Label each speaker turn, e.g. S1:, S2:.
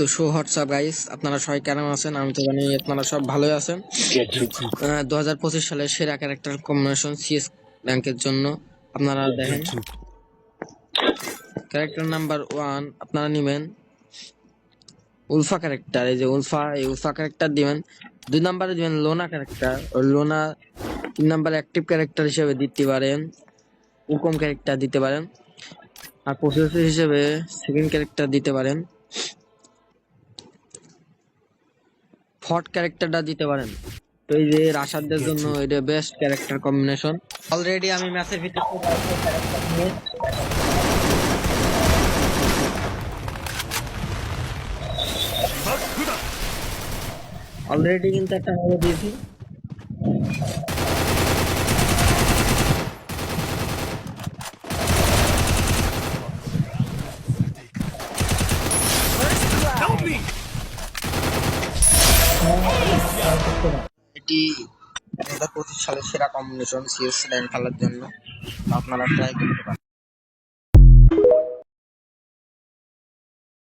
S1: তো show WhatsApp guys আপনারা সবাই কেমন আছেন? আমি তো জানি আপনারা সব ভালোই আছেন। দু হাজার পঁচিশ সালে সেরা ক্যারেক্টার কম্বিনেশন সিএস র্যাঙ্কের জন্য আপনারা দেখেন। ক্যারেক্টার নাম্বার ওয়ান আপনারা নেবেন উলফা ক্যারেক্টার এই যে উলফা, এই উলফা ক্যারেক্টার দিবেন। দুই নাম্বারে দিবেন লোনা ক্যারেক্টার লোনা তিন নাম্বারে অ্যাক্টিভ ক্যারেক্টার হিসেবে দিতে পারেন উকম ক্যারেক্টার দিতে পারেন। আর প্রসেসর হিসেবে সেকেন্ড ক্যারেক্টার দিতে পারেন। ফট ক্যারেক্টারটা দিতে পারেন। তো এই যে রাশাদের জন্য এটা বেস্ট ক্যারেক্টার কম্বিনেশন অলরেডি আমি ম্যাচের ভিতরে অলরেডি কিন্তু একটা ভালো দিয়েছি। এটি দু পঁচিশ সালের সেরা কম্বিনেশন সিএস র্যাঙ্ক খেলার জন্য। আপনারা ট্রাই করতে পারেন।